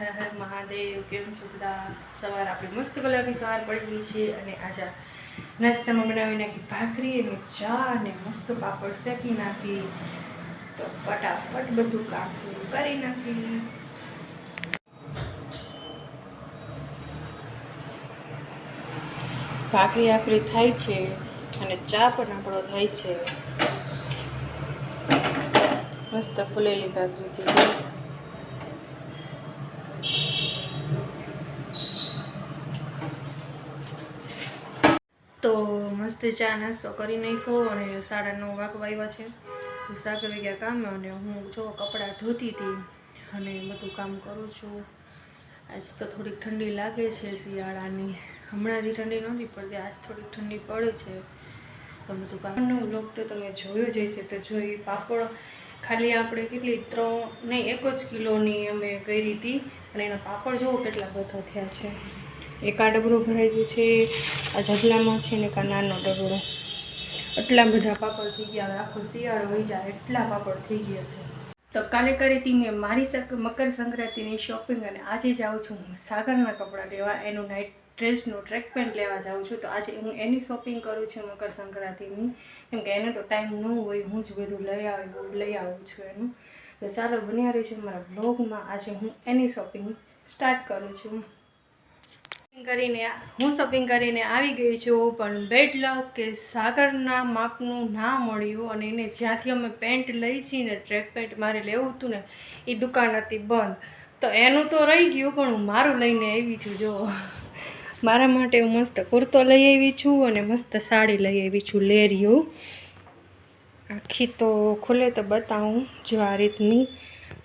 હર હર મહાદેવ, કેમ છો બધા? સવાર આપણી મસ્ત કલાકની સવાર પડી ગઈ છે અને આજે નાસ્તામાં બનાવી નાખી ભાખરી અને ચા અને મસ્ત પાપડ શેકી નાખી. તો ફટાફટ બધું કામ પૂરું કરી નાખી. ભાખરી આપણી થાય છે અને ચા પણ આપણો થાય છે. મસ્ત ફૂલેલી ભાખરી છે જો. તો મસ્ત ચા નાસ્તો કરી નાખ્યો અને સાડા નવ વાગવા આવ્યા છે. તો સાગર ગયા કામે અને હું જો કપડાં ધોતી હતી અને બધું કામ કરું છું. આજ તો થોડીક ઠંડી લાગે છે શિયાળાની. હમણાંથી ઠંડી નહોતી પડતી આજ થોડીક ઠંડી પડે છે. તો બધું કામનો વ્લોગ તો તમે જોયો જ હશે તો જોઈ પાપડ. ખાલી આપણે કેટલી ત્રણ, નહીં, એક જ કિલોની અમે કરી હતી. અને એના પાપડ જુઓ કેટલા બધા થયા છે. એક આ ડબરો ભરાઈ ગયું છે, આ જગલામાં છે ને એક નાનો ડબરો. એટલા બધા પાપડ થઈ ગયા આખો શિયાળો હોય જાય, એટલા પાપડ થઈ ગયા છે. તો કાલે કરી હતી મેં મારી મકર સંક્રાંતિની શોપિંગ અને આજે જાઉં છું હું સાગરના કપડાં લેવા, એનું નાઇટ ડ્રેસનું ટ્રેક પેન્ટ લેવા જાઉં છું. તો આજે હું એની શોપિંગ કરું છું મકર સંક્રાંતિની. કેમ કે એને તો ટાઈમ ન હોય, હું જ બધું લઈ આવું લઈ આવું છું એનું. તો ચાલો બન્યા રહી છે મારા બ્લોગમાં આજે હું એની શોપિંગ સ્ટાર્ટ કરું છું. કરીને, હું શોપિંગ કરીને આવી ગઈ છું, પણ બેડ લક કે સાગરના માપનું ના મળ્યું અને એને જ્યાંથી અમે પેન્ટ લઈ છીએ ને ટ્રેક પેન્ટ મારે લેવું હતું ને, એ દુકાન હતી બંધ. તો એનું તો રહી ગયું, પણ હું મારું લઈને આવી છું, જો. મારા માટે હું મસ્ત કુર્તો લઈ આવી છું અને મસ્ત સાડી લઈ આવી છું લેરિયું આખી તો ખુલે તો બતાવું, જો આ રીતની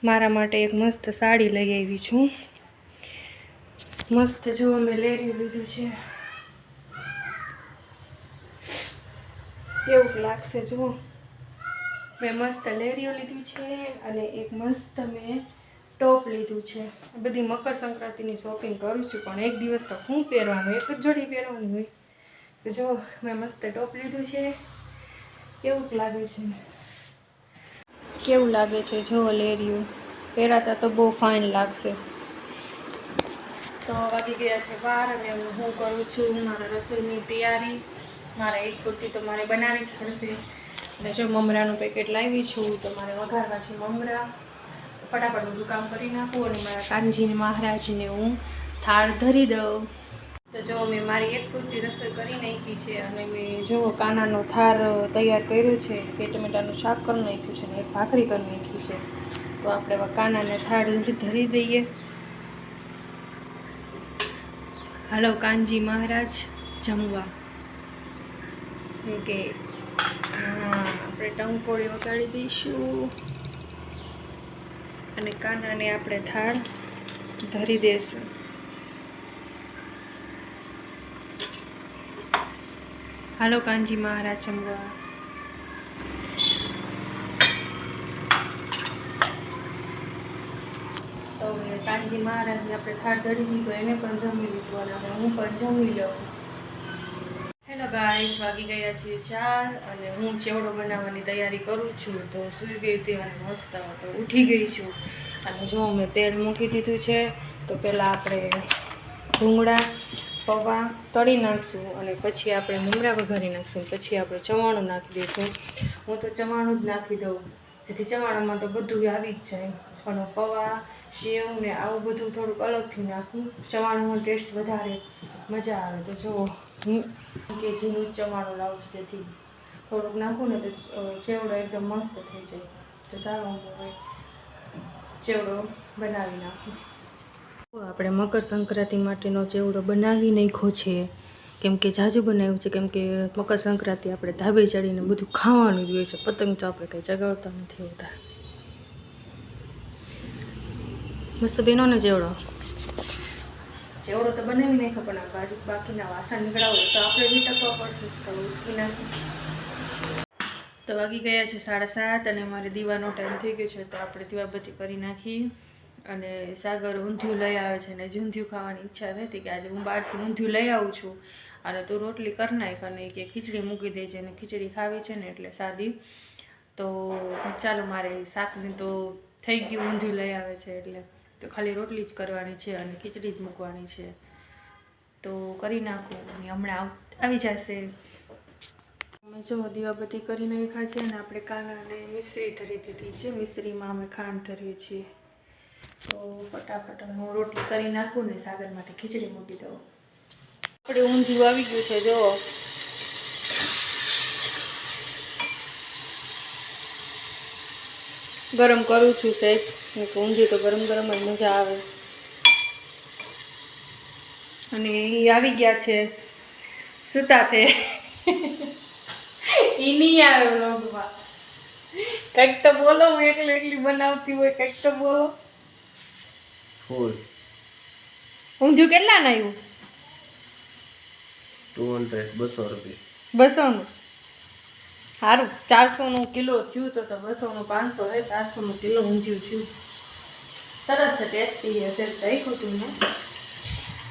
મારા માટે એક મસ્ત સાડી લઈ આવી છું. મસ્ત જો મેં લેરી લીધું છે. કેવું લાગશે જુઓ. મેં મસ્ત લેરીઓ લીધું છે અને એક મસ્ત મેં ટોપ લીધું છે. બધી મકર સંક્રાંતિની શોપિંગ કરું છું, પણ એક દિવસ તો હું પહેરવાનું, એક જ જોડી પહેરવાની હોય. તો જો મેં મસ્ત ટોપ લીધું છે. કેવું લાગે છે? કેવું લાગે છે જો લેરિયું પહેરાતા તો બહુ ફાઇન લાગશે. તો વાગી ગયા છે બાર અને હું હું કરું છું? મારા રસોઈની તૈયારી, મારે એક કુર્તી તો મારે બનાવી જ પડશે અને જો મમરાનું પેકેટ લાવી છું, તો મારે વઘારવા છે મમરા. ફટાફટ બધું કામ કરી નાખું અને મારા કાનજીને, મહારાજને હું થાળ ધરી દઉં. તો જો મેં મારી એક કુર્તી રસોઈ કરી નાખી છે અને મેં જો કાનાનો થાર તૈયાર કર્યો છે બે ટમેટાનું શાક કરી નાખ્યું છે અને એક ભાખરી કરી નાખી છે. તો આપણે કાનાને થાળ ધરી દઈએ. હાલો, કાનજી મહારાજ, જમવા. ઓકે. આપણે ટંકોળી વગાડી દઈશું. અને કાનાને આપણે થાળ ધરી દેશું. હાલો, કાનજી મહારાજ, જમવા તો હવે કાનજી મહારાજને આપણે થાળ ધરી દીધો, એને પણ જમી લીધું અને હવે હું પણ જમી લઉં. હેલો ગાઈસ વાગી ગયા છીએ ચાર અને હું ચેવડો બનાવવાની તૈયારી કરું છું તો સૂઈ ગઈ હતી અને મસ્ત તો ઉઠી ગઈ છું. અને જો મેં તેલ મૂકી દીધું છે, તો પહેલાં આપણે ભૂંગળા પૌવા તળી નાખશું અને પછી આપણે મુંગરા વઘારી નાખશું પછી આપણે ચવાણું નાખી દઈશું. હું તો ચવાણું જ નાખી દઉં, જેથી ચવાણામાં તો બધું આવી જ જાય. પણ પૌવા સેવ ને આવું બધું થોડુંક અલગથી નાખું. ચવાણામાં ટેસ્ટ વધારે મજા આવે. તો જો હું કે જીનું જ ચવાણું લાવું છું જેથી થોડુંક નાખું ને તો ચેવડો એકદમ મસ્ત થઈ જાય. તો ચાલો હું હવે ચેવડો બનાવી નાખું. આપણે મકર સંક્રાંતિ માટેનો ચેવડો બનાવી નાખ્યો છે. કેમ કે જાજુ બનાવ્યું છે. કેમ કે મકર સંક્રાંતિ આપણે ધાબે ચડીને બધું ખાવાનું જ હોય છે. પતંગ તો આપણે કંઈ ચગાવતા નથી હોતા. મસ્ત બહેનોને ને જેવડો ચેવડો તો બનાવી નાખ્યો પણ આ બાજુ બાકીના વાસણ નીકળાવો તો આપણે બી ટકવા પડશે. તો ઉઠી નાખી તો વાગી ગયા છે સાડા સાત અને મારે દીવાનો ટાઈમ થઈ ગયો છે તો આપણે દીવાબત્તી કરી નાખી અને સાગર ઊંધિયું લઈ આવે છે જે ઊંધિયું ખાવાની ઈચ્છા રહેતી કે આજે હું બહારથી ઊંધિયું લઈ આવું છું. અને તું રોટલી કરી નાખ અને કે ખીચડી મૂકી દે છે અને ખીચડી ખાવી છે ને એટલે સાદી. તો ચાલો મારે શાકની તો થઈ ગયું ઊંધિયું લઈ આવે છે એટલે. તો ખાલી રોટલી જ કરવાની છે અને ખીચડી જ મૂકવાની છે. તો કરી નાખું અને હમણાં આવી જશે. અમે જો દીવાબત્તી કરી નાખ્યા છે અને આપણે કાનાને મિશ્રી ધરી દીધી છે. મિશ્રીમાં અમે ખાંડ ધરીએ છીએ. તો ફટાફટ હું રોટલી કરી નાખું ને સાગર માટે ખીચડી મૂકી દઉં. આપણે ઊંધિયું આવી ગયું છે જો ગરમ કરું છું સહેજ ઊંધિયું તો ગરમ ગરમ જ મજા આવે. અને એ આવી ગયા છે. સૂતા છે. એ નહીં આવે વ્લોગમાં કંઈક તો બોલો હું એકલી એકલી બનાવતી હોય કંઈક તો બોલો. ફૂલ. ઊંધિયું કેટલા ના આવ્યું ટુ હંડ્રેડ બસો રૂપિયા. બસોનું? સારું ચારસોનું કિલો થયું તો તો બસોનું પાંચસો હે ચારસોનું કિલો ઊંધિયું થયું. સરસ છે, ટેસ્ટી હશે ચાખ્યું હતું મેં.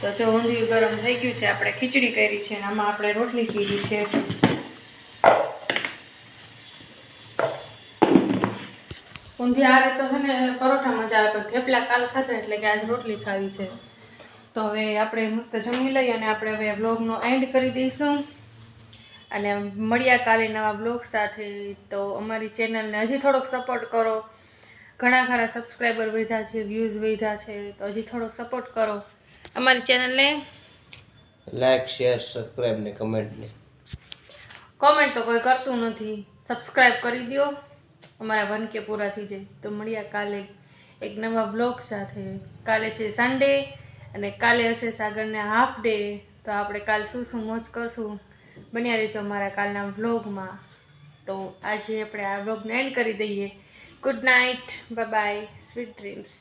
તો જો ઊંધિયું ગરમ થઈ ગયું છે, આપણે ખીચડી કરી છે, અને આમાં આપણે રોટલી કીધી છે. ઊંધી આ રીતે છે ને, પરોઠા મજા આવે થેપલા કાલ ખાધા એટલે કે આજ રોટલી ખાવી છે. તો હવે આપણે મસ્ત જમી લઈએ અને આપણે હવે વ્લોગનો એન્ડ કરી દઈશું. અને મળ્યા કાલે નવા બ્લોગ સાથે તો અમારી ચેનલને હજી થોડોક સપોર્ટ કરો. ઘણા ખરા સબસ્ક્રાઈબર વધ્યા છે વ્યૂઝ વધ્યા છે તો હજી થોડોક સપોર્ટ કરો. અમારી ચેનલને લાઈક શેર સબસ્ક્રાઈબ ને કમેન્ટ ને. કોમેન્ટ તો કોઈ કરતું નથી. સબસ્ક્રાઈબ કરી દો. અમારા વન કે પૂરા થઈ જાય. તો મળ્યા કાલે એક નવા બ્લોગ સાથે. કાલે છે સન્ડે અને કાલે હશે સાગરને હાફ ડે તો આપણે કાલ શું શું મોજ કરશું? બન્યા રહેજો અમારા કાલના વ્લોગમાં. તો આજે આપણે આ વ્લોગને એન્ડ કરી દઈએ. Good night bye sweet dreams